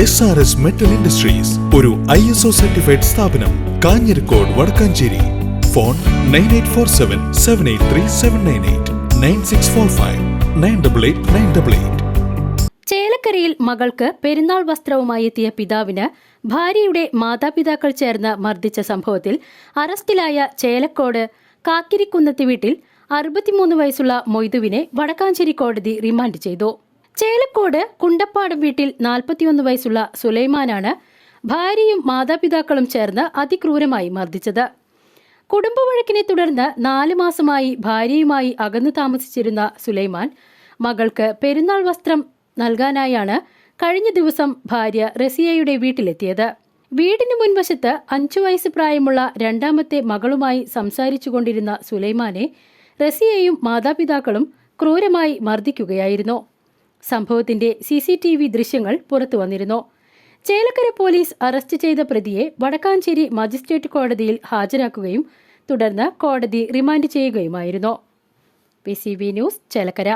S R S metal industries ഒരു I S O certified സ്ഥാപനം Kanjirakode Vadakkanchery. Phone nine eight four seven seven eight three seven nine eight nine six four five nine double eight nine double eight ചേലക്കരയിൽ മകൾക്ക് പെരുന്നാൾ വസ്ത്രവുമായി എത്തിയ പിതാവിന് ഭാര്യയുടെ മാതാപിതാക്കൾ ചേർന്ന് മർദ്ദിച്ച സംഭവത്തിൽ അറസ്റ്റിലായ ചേലക്കോട് കാക്കിരിക്കുന്നത്ത് വീട്ടിൽ അറുപത്തിമൂന്ന് വയസ്സുള്ള മൊയ്തുവിനെ വടക്കാഞ്ചേരി കോടതി റിമാൻഡ് ചെയ്തു. ചേലക്കോട് കുണ്ടപ്പാട് വീട്ടിൽ നാൽപ്പത്തിയൊന്ന് വയസ്സുള്ള സുലൈമാനാണ് ഭാര്യയും മാതാപിതാക്കളും ചേർന്ന് അതിക്രൂരമായി മർദ്ദിച്ചത്. കുടുംബവഴക്കിനെ തുടർന്ന് നാല് മാസമായി ഭാര്യയുമായി അകന്നു താമസിച്ചിരുന്ന സുലൈമാൻ മകൾക്ക് പെരുന്നാൾ വസ്ത്രം നൽകാനായാണ് കഴിഞ്ഞ ദിവസം ഭാര്യ റസിയയുടെ വീട്ടിലെത്തിയത്. വീടിന് മുൻവശത്ത് അഞ്ചു വയസ്സ് പ്രായമുള്ള രണ്ടാമത്തെ മകളുമായി സംസാരിച്ചുകൊണ്ടിരുന്ന സുലൈമാനെ റസിയയും മാതാപിതാക്കളും ക്രൂരമായി മർദ്ദിക്കുകയായിരുന്നു. സംഭവത്തിന്റെ സി സി ടി വി ദൃശ്യങ്ങൾ പുറത്തു വന്നിരുന്നു. ചേലക്കര പോലീസ് അറസ്റ്റ് ചെയ്ത പ്രതിയെ വടക്കാഞ്ചേരി മജിസ്ട്രേറ്റ് കോടതിയിൽ ഹാജരാക്കുകയും തുടർന്ന് കോടതി റിമാൻഡ് ചെയ്യുകയുമായിരുന്നു. P news Chelakkara.